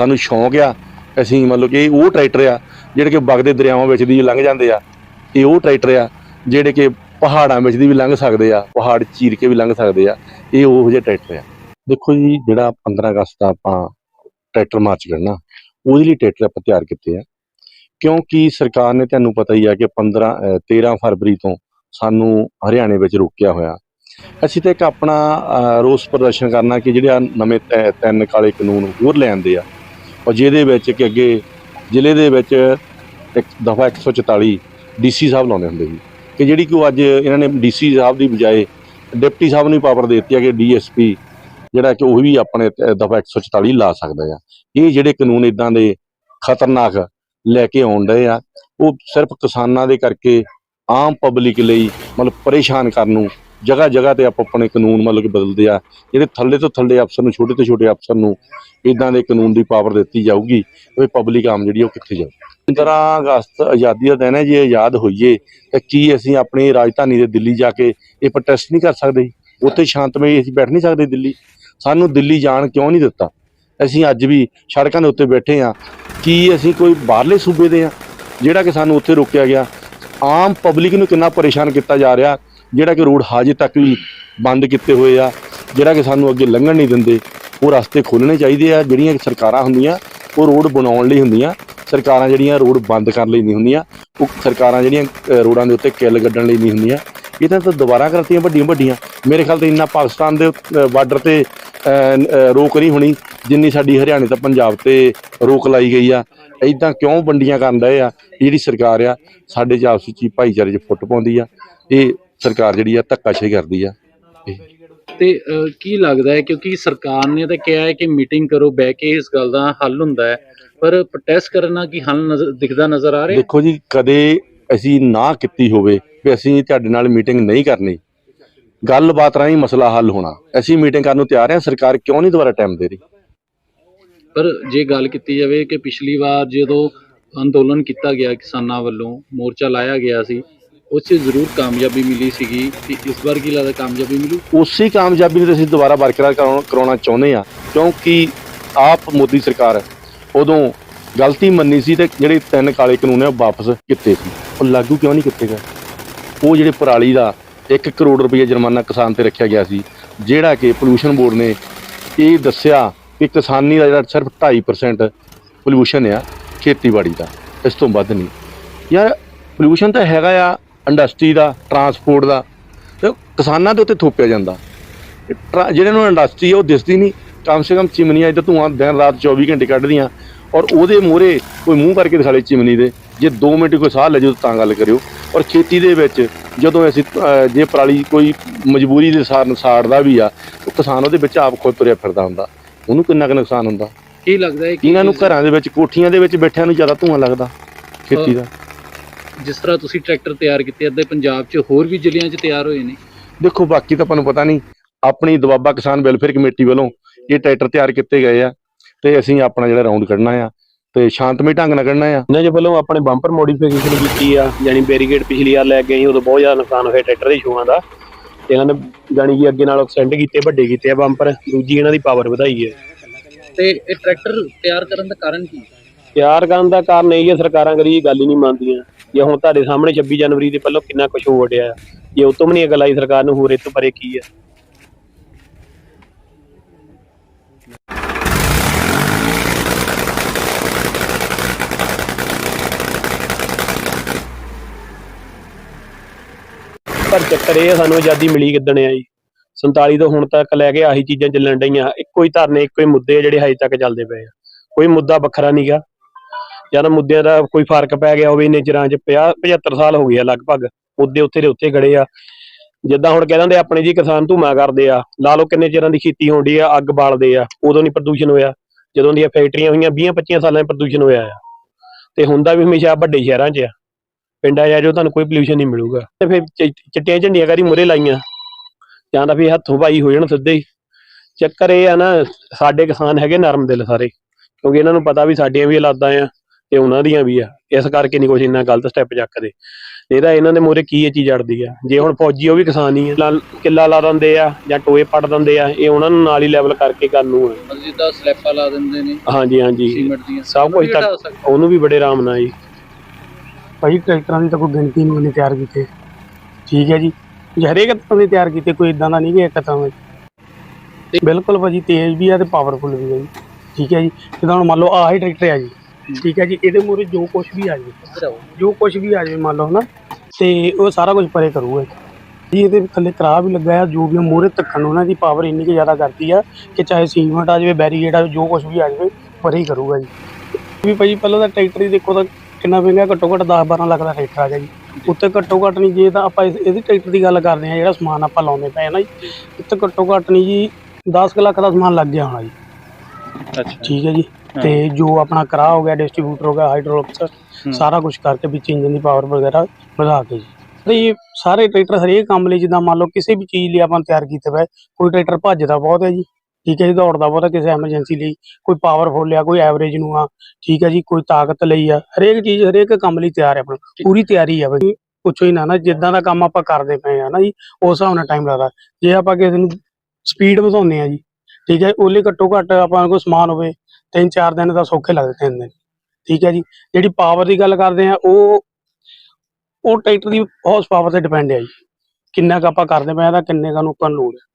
ਸਾਨੂੰ ਸ਼ੌਂਕ ਆ, ਅਸੀਂ ਮਤਲਬ ਕਿ ਇਹ ਉਹ ਟਰੈਕਟਰ ਆ, ਜਿਹੜੇ ਕਿ ਵਗਦੇ ਦਰਿਆਵਾਂ ਵਿੱਚ ਦੀ ਲੰਘ ਜਾਂਦੇ ਆ, ਇਹ ਉਹ ਟਰੈਕਟਰ ਆ, ਜਿਹੜੇ ਕਿ ਪਹਾੜਾਂ ਵਿੱਚ ਦੀ ਵੀ ਲੰਘ ਸਕਦੇ ਆ, ਪਹਾੜ ਚੀਰ ਕੇ ਵੀ ਲੰਘ ਸਕਦੇ ਆ, ਇਹ ਉਹ ਜਿਹੇ ਟਰੈਕਟਰ ਆ। ਦੇਖੋ ਜੀ, ਜਿਹੜਾ 15 ਅਗਸਤ ਦਾ ਆਪਾਂ ਟਰੈਕਟਰ ਮਾਰਚ ਕਰਨਾ, ਉਹਦੇ ਲਈ ਟਰੈਕਟਰ ਆਪਾਂ ਤਿਆਰ ਕੀਤੇ ਆ, ਕਿਉਂਕਿ ਸਰਕਾਰ ਨੇ ਤੁਹਾਨੂੰ ਪਤਾ ਹੀ ਆ ਕਿ 15 ਅਹ 13 ਫਰਵਰੀ ਤੋਂ ਸਾਨੂੰ ਹਰਿਆਣੇ ਵਿੱਚ ਰੋਕਿਆ ਹੋਇਆ। ਅਸੀਂ ਤਾਂ ਇੱਕ ਆਪਣਾ ਰੋਸ ਪ੍ਰਦਰਸ਼ਨ ਕਰਨਾ ਕਿ ਜਿਹੜੇ ਆਹ ਨਵੇਂ ਤੈ- ਤਿੰਨ ਕਾਲੇ ਕਾਨੂੰਨ ਹੋਰ ਲਿਆਂਦੇ ਆ ਔਰ ਜਿਹਦੇ ਵਿੱਚ ਕਿ ਅੱਗੇ ਜ਼ਿਲ੍ਹੇ ਦੇ ਵਿੱਚ ਇੱਕ ਦਫਾ 144 ਡੀਸੀ ਸਾਹਿਬ ਲਾਉਂਦੇ ਹੁੰਦੇ ਸੀ। ਕਿ ਜਿਹੜੀ ਕਿ ਉਹ ਅੱਜ ਇਹਨਾਂ ਨੇ ਡੀਸੀ ਸਾਹਿਬ ਦੀ ਬਜਾਏ ਡਿਪਟੀ ਸਾਹਿਬ ਨੂੰ ਪਾਵਰ ਦੇ ਦਿੱਤੀ ਹੈ ਕਿ ਡੀਐਸਪੀ ਜਿਹੜਾ ਕਿ ਉਹ ਵੀ ਆਪਣੇ ਦਫਾ 144 ਲਾ ਸਕਦਾ ਆ। ਇਹ ਜਿਹੜੇ ਕਾਨੂੰਨ ਇਦਾਂ ਦੇ ਖਤਰਨਾਕ ਲੈ ਕੇ ਆਉਣ ਡਏ ਆ, ਉਹ ਸਿਰਫ ਕਿਸਾਨਾਂ ਦੇ ਕਰਕੇ ਆਮ ਪਬਲਿਕ ਲਈ ਮਤਲਬ ਪਰੇਸ਼ਾਨ ਕਰਨ ਨੂੰ ਜਗ੍ਹਾ ਜਗ੍ਹਾ ਤੇ ਆਪ ਆਪਣੇ ਕਾਨੂੰਨ ਮਤਲਬ ਕਿ ਬਦਲਦੇ ਆ। ਜਿਹੜੇ ਥੱਲੇ ਤੋਂ ਥੱਲੇ ਅਫਸਰ ਨੂੰ, ਛੋਟੇ ਤੋਂ ਛੋਟੇ ਅਫਸਰ ਨੂੰ ਇਦਾਂ ਦੇ ਕਾਨੂੰਨ ਦੀ ਪਾਵਰ ਦਿੱਤੀ ਜਾਊਗੀ ਉਹ ਪਬਲਿਕ ਆਮ ਜਿਹੜੀ ਉਹ ਕਿੱਥੇ ਜਾਊ 15 ਅਗਸਤ ਆਜ਼ਾਦੀ ਦਾ ਦਿਨ ਹੈ, ਜੇ ਆਜ਼ਾਦ ਹੋਈਏ ਤਾਂ ਕੀ ਅਸੀਂ ਆਪਣੀ ਰਾਜਧਾਨੀ ਦੇ ਦਿੱਲੀ ਜਾ ਕੇ ਇਹ ਪ੍ਰੋਟੈਸਟ ਨਹੀਂ ਕਰ ਸਕਦੇ? ਉੱਥੇ ਸ਼ਾਂਤਮਈ ਅਸੀਂ ਬੈਠ ਨਹੀਂ ਸਕਦੇ ਦਿੱਲੀ। ਸਾਨੂੰ ਦਿੱਲੀ ਜਾਣ ਕਿਉਂ ਨਹੀਂ ਦਿੱਤਾ? ਅਸੀਂ ਅੱਜ ਵੀ ਸੜਕਾਂ ਦੇ ਉੱਤੇ ਬੈਠੇ ਆ ਕੀ ਅਸੀਂ ਕੋਈ ਬਾਹਰਲੇ ਸੂਬੇ ਦੇ ਆ ਜਿਹੜਾ ਕਿ ਸਾਨੂੰ ਉੱਥੇ ਰੋਕਿਆ ਗਿਆ। ਆਮ ਪਬਲਿਕ ਨੂੰ ਕਿੰਨਾ ਪਰੇਸ਼ਾਨ ਕੀਤਾ ਜਾ ਰਿਹਾ? ਜਿਹੜਾ ਕਿ ਰੋਡ ਹਾਜੇ ਤੱਕ ਵੀ ਬੰਦ ਕੀਤੇ ਹੋਏ ਆ, ਜਿਹੜਾ ਕਿ ਸਾਨੂੰ ਅੱਗੇ ਲੰਘਣ ਨਹੀਂ ਦਿੰਦੇ, ਉਹ ਰਸਤੇ ਖੋਲਣੇ ਚਾਹੀਦੇ ਆ, ਜਿਹੜੀਆਂ ਸਰਕਾਰਾਂ ਹੁੰਦੀਆਂ, ਉਹ ਰੋਡ ਬਣਾਉਣ ਲਈ ਹੁੰਦੀਆਂ, ਸਰਕਾਰਾਂ ਜਿਹੜੀਆਂ ਰੋਡ ਬੰਦ ਕਰਨ ਲਈ ਨਹੀਂ ਹੁੰਦੀਆਂ, ਉਹ ਸਰਕਾਰਾਂ ਜਿਹੜੀਆਂ ਰੋਡਾਂ ਦੇ ਉੱਤੇ ਕਿੱਲ ਗੱਡਣ ਲਈ ਨਹੀਂ ਹੁੰਦੀਆਂ। ਇਹ ਤਾਂ ਦੁਬਾਰਾ ਕਰਤੀਆਂ ਵੱਡੀਆਂ ਵੱਡੀਆਂ। ਮੇਰੇ ਖਿਆਲ ਤੇ ਇੰਨਾ ਪਾਕਿਸਤਾਨ ਦੇ ਬਾਰਡਰ ਤੇ ਰੋਕ ਨਹੀਂ ਹੋਣੀ, ਜਿੰਨੀ ਸਾਡੀ ਹਰਿਆਣੇ ਤੇ ਪੰਜਾਬ ਤੇ ਰੋਕ ਲਾਈ ਗਈ ਆ। ਇਦਾਂ ਕਿਉਂ ਵੰਡੀਆਂ ਕਰਨ ਰਹੇ ਆ? ਇਹ ਜਿਹੜੀ ਸਰਕਾਰ ਆ, ਸਾਡੇ ਚ ਆਪਸੀ ਵਿੱਚ ਹੀ ਭਾਈਚਾਰੇ 'ਚ ਫੁੱਟ ਪਾਉਂਦੀ ਆ। ਇਹ ਸਰਕਾਰ ਜਿਹੜੀ ਆ ਧੱਕਾਸ਼ਾਹੀ ਕਰਦੀ ਆ। ਤੇ ਅਹ, ਕੀ ਲੱਗਦਾ ਹੈ ਕਿਉਂਕਿ ਸਰਕਾਰ ਨੇ ਤਾਂ ਕਿਹਾ ਹੈ ਕਿ ਮੀਟਿੰਗ ਕਰੋ ਬਹਿ ਕੇ ਇਸ ਗੱਲ ਦਾ ਹੱਲ ਹੁੰਦਾ ਹੈ ਪਰ ਪ੍ਰੋਟੈਸਟ ਕਰਨਾ ਕੀ ਹੱਲ ਨਜ਼ਰ ਦਿਖਦਾ ਨਜ਼ਰ ਆ ਰਿਹਾ? ਦੇਖੋ ਜੀ ਕਦੇ ਅਸੀਂ ਨਾ ਕੀਤੀ ਹੋਵੇ ਵੀ ਅਸੀਂ ਤੁਹਾਡੇ ਨਾਲ ਮੀਟਿੰਗ ਨਹੀਂ ਕਰਨੀ। ਗੱਲਬਾਤ ਰਾਹੀਂ ਮਸਲਾ ਹੱਲ ਹੋਣਾ। ਅਸੀਂ ਮੀਟਿੰਗ ਕਰਨ ਨੂੰ ਤਿਆਰ ਹਾਂ ਸਰਕਾਰ ਕਿਉਂ ਨਹੀਂ ਦੁਬਾਰਾ ਟਾਈਮ ਦੇ ਰਹੀ? ਪਰ ਜੇ ਗੱਲ ਕੀਤੀ ਜਾਵੇ ਕਿ ਪਿਛਲੀ ਵਾਰ ਜਦੋਂ ਅੰਦੋਲਨ ਕੀਤਾ ਗਿਆ ਕਿਸਾਨਾਂ ਵੱਲੋਂ ਮੋਰਚਾ ਲਾਇਆ ਗਿਆ ਸੀ ਉਸ 'ਚ ਜ਼ਰੂਰ ਕਾਮਯਾਬੀ ਮਿਲੀ ਸੀਗੀ ਤੇ ਇਸ ਵਾਰ ਕੀ ਲੱਗਦਾ ਕਾਮਯਾਬੀ ਮਿਲੂ? ਉਸੇ ਕਾਮਯਾਬੀ ਨੂੰ ਅਸੀਂ ਦੁਬਾਰਾ ਬਰਕਰਾਰ ਕਰਾਉਣ- ਕਰਾਉਣਾ ਚਾਹੁੰਦੇ ਆ ਕਿਉਂਕਿ ਆਪ ਮੋਦੀ ਸਰਕਾਰ ਉਦੋਂ ਗਲਤੀ ਮੰਨੀ ਸੀ ਤੇ ਜਿਹੜੇ ਤਿੰਨ ਕਾਲੇ ਕਾਨੂੰਨ ਆ ਉਹ ਵਾਪਸ ਕੀਤੇ ਸੀ। ਉਹ ਲਾਗੂ ਕਿਉਂ ਨਹੀਂ ਕੀਤੇ ਗਏ? ਉਹ ਜਿਹੜੇ ਪਰਾਲੀ ਦਾ 1 ਕਰੋੜ ਰੁਪਏ ਜੁਰਮਾਨਾ ਕਿਸਾਨ ਤੇ ਰੱਖਿਆ ਗਿਆ ਸੀ, ਜਿਹੜਾ ਕਿ ਪੋਲੂਸ਼ਨ ਬੋਰਡ ਨੇ ਇਹ ਦੱਸਿਆ ਕਿ ਕਿਸਾਨੀ ਦਾ ਜਿਹੜਾ ਸਿਰਫ 2.5% ਪੋਲੂਸ਼ਨ ਆ ਖੇਤੀਬਾੜੀ ਦਾ, ਇਸ ਤੋਂ ਵੱਧ ਨਹੀਂ। ਯਾਰ ਪੋਲੂਸ਼ਨ ਤਾਂ ਹੈਗਾ ਆ ਇੰਡਸਟਰੀ ਦਾ ਟਰਾਂਸਪੋਰਟ ਦਾ ਤੇ ਕਿਸਾਨਾਂ ਦੇ ਉੱਤੇ ਥੋਪਿਆ ਜਾਂਦਾ। ਜਿਹੜੇ ਨੂੰ ਇੰਡਸਟਰੀ ਉਹ ਦਿਸਦੀ ਨਹੀਂ। ਕਮ ਸੇ ਕਮ ਚਿਮਨੀਆਂ ਇੱਧਰ ਧੂਆਂ ਦਿਨ ਰਾਤ 24 ਘੰਟੇ ਕੱਢਦੀਆਂ। ਔਰ ਉਹਦੇ ਮੂਹਰੇ ਕੋਈ ਮੂੰਹ ਕਰਕੇ ਦਿਖਾਲੇ ਚਿਮਨੀ ਦੇ। ਜੇ 2 ਮਿੰਟ ਕੋਈ ਸਾਹ ਲੈ ਜਾਓ ਤਾਂ ਗੱਲ ਕਰਿਓ। ਔਰ ਖੇਤੀ ਦੇ ਵਿੱਚ ਜਦੋਂ ਅਸੀਂ ਜੇ ਪਰਾਲੀ ਕੋਈ ਮਜਬੂਰੀ ਦੇ ਸਾਰਨ ਸਾੜਦਾ ਵੀ ਆ ਉਹ ਕਿਸਾਨ ਉਹਦੇ ਵਿੱਚ ਆਪ ਖੁਦ ਤੁਰਿਆ ਫਿਰਦਾ ਹੁੰਦਾ। ਉਹਨੂੰ ਕਿੰਨਾ ਕੁ ਨੁਕਸਾਨ ਹੁੰਦਾ? ਕੀ ਲੱਗਦਾ ਹੈ ਕਿ ਇਹਨਾਂ ਨੂੰ ਘਰਾਂ ਦੇ ਵਿੱਚ ਕੋਠੀਆਂ ਦੇ ਵਿੱਚ ਬੈਠਿਆਂ ਨੂੰ ਜ਼ਿਆਦਾ ਧੂਆਂ ਲੱਗਦਾ ਖੇਤੀ ਦਾ। ਜਿਸ ਤਰ੍ਹਾਂ ਤੁਸੀਂ ਟਰੈਕਟਰ ਤਿਆਰ ਕੀਤੇ ਅੱਧੇ ਪੰਜਾਬ 'ਚ ਹੋਰ ਵੀ ਜ਼ਿਲ੍ਹਿਆਂ 'ਚ ਤਿਆਰ ਹੋਏ ਨੇ। ਦੇਖੋ ਬਾਕੀ ਤਾਂ ਆਪਾਂ ਨੂੰ ਪਤਾ ਨਹੀਂ ਆਪਣੀ ਦਵਾਬਾ ਕਿਸਾਨ ਵੈਲਫੇਅਰ ਕਮੇਟੀ ਵੱਲੋਂ ਇਹ ਟਰੈਕਟਰ ਤਿਆਰ ਕੀਤੇ ਗਏ ਆ ਤੇ ਅਸੀਂ ਆਪਣਾ ਜਿਹੜਾ ਰਾਉਂਡ ਕੱਢਣਾ ਆ ਤੇ ਸ਼ਾਂਤਮਈ ਢੰਗ ਨਾਲ ਕੱਢਣਾ ਆ। ਇਹਨਾਂ ਦੇ ਵੱਲੋਂ ਆਪਣੇ ਬੰਪਰ ਮੋਡੀਫਿਕੇਸ਼ਨ ਕੀਤੀ ਆ ਯਾਨੀ ਬੈਰੀਗੇਡ ਪਿਛਲੀ ਵਾਰ ਲੈ ਕੇ ਆਈ ਉਦੋਂ ਬਹੁਤ ਜ਼ਿਆਦਾ ਨੁਕਸਾਨ ਹੋਇਆ ਟਰੈਕਟਰ ਦੇ ਸ਼ੂਆਂ ਦਾ। ਤੇ ਇਹਨਾਂ ਨੇ ਜਾਣੀ ਕਿ ਅੱਗੇ ਨਾਲੋਂ ਐਕਸਟੈਂਡ ਕੀਤੇ ਵੱਡੇ ਕੀਤੇ ਆ ਬੰਪਰ ਦੂਜੀ ਇਹਨਾਂ ਦੀ ਪਾਵਰ ਵਧਾਈ ਹੈ ਤੇ ਇਹ ਟਰੈਕਟਰ ਤਿਆਰ ਕਰਨ ਦਾ ਕਾਰਨ ਕੀ ਪਿਆਰ ਕਰਨ ਦਾ ਕਾਰਨ ਇਹ ਹੈ, ਸਰਕਾਰਾਂ ਕਦੀ ਇਹ ਗੱਲ ਹੀ ਨਹੀਂ ਮੰਨਦੀਆਂ। ਜੇ ਹੁਣ ਤੁਹਾਡੇ ਸਾਹਮਣੇ 26 ਜਨਵਰੀ ਦੇ ਪਹਿਲਾਂ ਕਿੰਨਾ ਕੁਝ ਹੋ ਵੜਿਆ ਜੇ ਉਹ ਵੀ ਨਹੀਂ ਅਗਲ ਆਈ, ਸਰਕਾਰ ਨੂੰ ਹੋਰ ਇਹ ਤੋਂ ਪਰੇ ਕੀ ਆ? ਪਰ ਚੱਕਰ ਇਹ ਆ, ਸਾਨੂੰ ਆਜ਼ਾਦੀ ਮਿਲੀ ਕਿੱਦਣ ਆ ਜੀ? 47 ਤੋਂ ਹੁਣ ਤੱਕ ਲੈ ਕੇ ਆਹੀ ਚੀਜ਼ਾਂ ਚੱਲਣ ਡਈਆਂ। ਇੱਕੋ ਹੀ ਧਰਨੇ, ਇੱਕੋ ਹੀ ਮੁੱਦੇ ਆ ਜਿਹੜੇ ਹਜੇ ਤੱਕ ਚੱਲਦੇ ਪਏ ਆ। ਕੋਈ ਮੁੱਦਾ ਵੱਖਰਾ ਨਹੀਂਗਾ ਜਦ ਮੁੱਦਿਆਂ ਦਾ ਕੋਈ ਫ਼ਰਕ ਪੈ ਗਿਆ ਹੋਵੇ, ਇੰਨੇ ਚਿਰਾਂ 'ਚ 50 75 ਸਾਲ ਹੋ ਗਏ ਆ ਲਗਭਗ, ਮੁੱਦੇ ਉੱਥੇ ਦੇ ਉੱਥੇ ਖੜੇ ਆ। ਜਿੱਦਾਂ ਹੁਣ ਕਹਿ ਦਿੰਦੇ ਆਪਣੇ ਜੀ ਕਿਸਾਨ ਧੂਮਾ ਕਰਦੇ ਆ, ਲਾ ਲਓ ਕਿੰਨੇ ਚਿਰਾਂ ਦੀ ਖੇਤੀ ਹੁੰਦੀ ਆ, ਅੱਗ ਬਾਲਦੇ ਆ, ਉਦੋਂ ਨਹੀਂ ਪ੍ਰਦੂਸ਼ਣ ਹੋਇਆ। ਜਦੋਂ ਦੀਆਂ ਫੈਕਟਰੀਆਂ ਹੋਈਆਂ 20 25 ਸਾਲਾਂ 'ਚ ਪ੍ਰਦੂਸ਼ਣ ਹੋਇਆ ਆ। ਤੇ ਹੁੰਦਾ ਵੀ ਹਮੇਸ਼ਾ ਵੱਡੇ ਸ਼ਹਿਰਾਂ 'ਚ ਆ। ਪਿੰਡਾਂ 'ਚ ਆ ਜੋ ਤੁਹਾਨੂੰ ਕੋਈ ਪੋਲੂਸ਼ਨ ਨਹੀਂ ਮਿਲੂਗਾ। ਤੇ ਫਿਰ ਚਿੱਟੀਆਂ ਝੰਡੀਆਂ ਕਰੀ ਮੁਰੇ ਲਾਈਆਂ? ਜਾਂ ਤਾਂ ਵੀ ਹੱਥੋਂ ਭਾਈ ਹੋ ਜਾਣ ਸਿੱਧੇ ਹੀ। ਚੱਕਰ ਇਹ ਆ ਨਾ, ਸਾਡੇ ਕਿਸਾਨ ਹੈਗੇ ਨਰਮ ਦਿਲ ਸਾਰੇ। ਕਿਉਂਕਿ ਇਹਨਾਂ ਨੂੰ ਪਤਾ ਵੀ ਸਾਡੀਆਂ ਵੀ ਔਲਾਦਾਂ ਆ। ਤੇ ਉਹਨਾਂ ਦੀਆਂ ਵੀ ਆ। ਇਸ ਕਰਕੇ ਨਹੀਂ ਕੁਛ ਇੰਨਾ ਗਲਤ ਸਟੈਪ ਚੱਕਦੇ। ਇਹਦਾ ਇਹਨਾਂ ਦੇ ਮੂਹਰੇ ਕੀ ਇਹ ਚੀਜ਼ ਅੜਦੀ ਆ? ਜੇ ਹੁਣ ਫੌਜੀ ਉਹ ਵੀ ਕਿਸਾਨ ਹੀ ਆ। ਕਿੱਲਾ ਲਾ ਦਿੰਦੇ ਆ ਜਾਂ ਟੋਏ ਪੱਟ ਦਿੰਦੇ ਆ ਇਹ ਉਹਨਾਂ ਨੂੰ ਨਾਲ ਹੀ ਲੈਵਲ ਕਰਕੇ ਕਰਨ ਨੂੰ ਆ। ਜਿੱਦਾਂ ਸਲੈਪਾਂ ਲਾ ਦਿੰਦੇ ਨੇ ਹਾਂਜੀ ਹਾਂਜੀ। ਸੀਮੈਂਟ ਦੀਆਂ। ਸਭ ਕੁਝ ਸਕਦੇ। ਉਹਨੂੰ ਵੀ ਬੜੇ ਆਰਾਮ ਨਾਲ ਜੀ। ਭਾਈ ਟਰੈਕਟਰਾਂ ਦੀ ਤਾਂ ਕੋਈ ਗਿਣਤੀ ਨਹੀਂ ਉਹਨੇ ਤਿਆਰ ਕੀਤੇ। ਠੀਕ ਹੈ ਜੀ। ਜੇ ਹਰੇਕ ਤਰ੍ਹਾਂ ਦੇ ਤਿਆਰ ਕੀਤੇ ਕੋਈ ਇਦਾਂ ਦਾ ਨਹੀਂ ਕਿ ਇੱਕ ਤਰ੍ਹਾਂ ਦੇ ਬਿਲਕੁਲ ਭਾਜੀ ਤੇਜ਼ ਵੀ ਆ ਤੇ ਪਾਵਰਫੁਲ ਵੀ ਆ ਜੀ। ਠੀਕ ਹੈ ਜੀ। ਜਿੱਦਾਂ ਹੁਣ ਮੰਨ ਲਓ ਆਹ ਹੀ ਟਰੈਕਟਰ ਆ ਜੀ। ਠੀਕ ਹੈ ਜੀ ਇਹਦੇ ਮੂਹਰੇ ਜੋ ਕੁਝ ਵੀ ਆ ਜਾਵੇ। ਜੋ ਕੁਝ ਵੀ ਆ ਜਾਵੇ ਮੰਨ ਲਓ ਨਾ ਤੇ ਉਹ ਸਾਰਾ ਕੁਝ ਪਰੇ ਕਰੂਗਾ ਜੀ। ਇਹਦੇ ਥੱਲੇ ਕਰਾ ਵੀ ਲੱਗਾ ਆ ਜੋ ਵੀ ਮੂਹਰੇ ਤੱਕਣ ਉਹਨਾਂ ਦੀ ਪਾਵਰ ਇੰਨੀ ਕਿ ਜ਼ਿਆਦਾ ਕਰਦੀ ਆ ਕਿ ਚਾਹੇ ਸੀਮੈਂਟ ਆ ਜਾਵੇ ਬੈਰੀਗੇਡ ਆ ਜਾਵੇ ਜੋ ਕੁਝ ਵੀ ਆ ਜਾਵੇ ਪਰੇ ਹੀ ਕਰੂਗਾ ਜੀ। ਵੀ ਭਾਜੀ ਪਹਿਲਾਂ ਤਾਂ ਟਰੈਕਟਰ ਹੀ ਦੇਖੋ ਤਾਂ ਕਿੰਨਾ ਮਹਿੰਗਾ ਘੱਟੋ ਘੱਟ 10 12 ਲੱਖ ਦਾ ਟਰੈਕਟਰ ਆ ਗਿਆ ਜੀ। ਉੱਤੇ ਘੱਟੋ ਘੱਟ ਨਹੀਂ ਜੇ ਤਾਂ ਆਪਾਂ ਇਸ- ਇਹਦੀ ਟਰੈਕਟਰ ਦੀ ਗੱਲ ਕਰਦੇ ਆ ਜਿਹੜਾ ਸਮਾਨ ਆਪਾਂ ਲਾਉਂਦੇ ਪਏ ਨਾ ਜੀ ਉੱਤੇ ਘੱਟੋ ਘੱਟ ਨਹੀਂ ਜੀ 10 ਕੁ ਲੱਖ ਦਾ ਸਮਾਨ ਲੱਗ ਗਿਆ ਹੋਣਾ ਜੀ। ਅੱਛਾ। ਠੀਕ ਹੈ ਜੀ। ਤੇ ਜੋ ਆਪਣਾ ਕਰਾ ਹੋ ਗਿਆ ਡਿਸਟ੍ਰੀਬਿਊਟਰ ਹੋ ਗਿਆ ਹਾਈਡ੍ਰੋਲਿਕਸ ਸਾਰਾ ਕੁਝ ਕਰਕੇ ਵਿੱਚ ਇੰਜਨ ਦੀ ਪਾਵਰ ਵਗੈਰਾ ਵਧਾ ਕੇ ਜੀ। ਤੇ ਇਹ ਸਾਰੇ ਟਰੈਕਟਰ ਹਰੇਕ ਕੰਮ ਲਈ ਜਿੱਦਾਂ ਮੰਨ ਲਓ ਕਿਸੇ ਵੀ ਚੀਜ਼ ਲਈ ਆਪਾਂ ਤਿਆਰ ਕੀਤੇ ਹੋਏ ਕੋਈ ਟਰੈਕਟਰ ਭੱਜਦਾ ਬਹੁਤ ਹੈ ਜੀ। ਠੀਕ ਹੈ ਜੀ ਦੌੜਦਾ ਬਹੁਤ ਹੈ ਕਿਸੇ ਐਮਰਜੈਂਸੀ ਲਈ ਕੋਈ ਪਾਵਰਫੁਲ ਆ ਕੋਈ ਐਵਰੇਜ ਨੂੰ ਆ ਠੀਕ ਹੈ ਜੀ ਕੋਈ ਤਾਕਤ ਲਈ ਆ। ਹਰੇਕ ਚੀਜ਼ ਹਰੇਕ ਕੰਮ ਲਈ ਤਿਆਰ ਹੈ ਆਪਣਾ ਪੂਰੀ ਤਿਆਰੀ ਆ ਬਈ। ਪੁੱਛੋ ਹੀ ਨਾ ਨਾ ਜਿੱਦਾਂ ਦਾ ਕੰਮ ਆਪਾਂ ਕਰਦੇ ਪਏ ਆ ਨਾ ਜੀ ਉਸ ਹਿਸਾਬ ਨਾਲ ਟਾਈਮ ਲੱਗਦਾ। ਜੇ ਆਪਾਂ ਕਿਸੇ ਨੂੰ ਸਪੀਡ ਵਧਾਉਂਦੇ ਆ ਜੀ ਠੀਕ ਹੈ ਉਹਲੇ ਘੱਟੋ ਘੱਟ ਆਪਾਂ ਕੋਲ ਸਮਾਨ ਹੋਵੇ, ਤਿੰਨ ਚਾਰ ਦਿਨ ਤਾਂ ਸੌਖੇ ਲੱਗਦੇ ਤਿੰਨ ਦਿਨ। ਠੀਕ ਹੈ ਜੀ? ਜਿਹੜੀ ਪਾਵਰ ਦੀ ਗੱਲ ਕਰਦੇ ਆ ਉਹ ਉਹ ਟਰੈਕਟਰ ਦੀ ਹਾਰਸ ਪਾਵਰ ਤੇ ਡਿਪੈਂਡ ਹੈ ਜੀ। ਕਿੰਨਾ ਕੁ ਆਪਾਂ ਕਰਦੇ ਪਏ ਆ ਤਾਂ ਕਿੰਨੇ ਕੁ ਨੂੰ ਆਪਾਂ ਲੋੜ ਹੈ।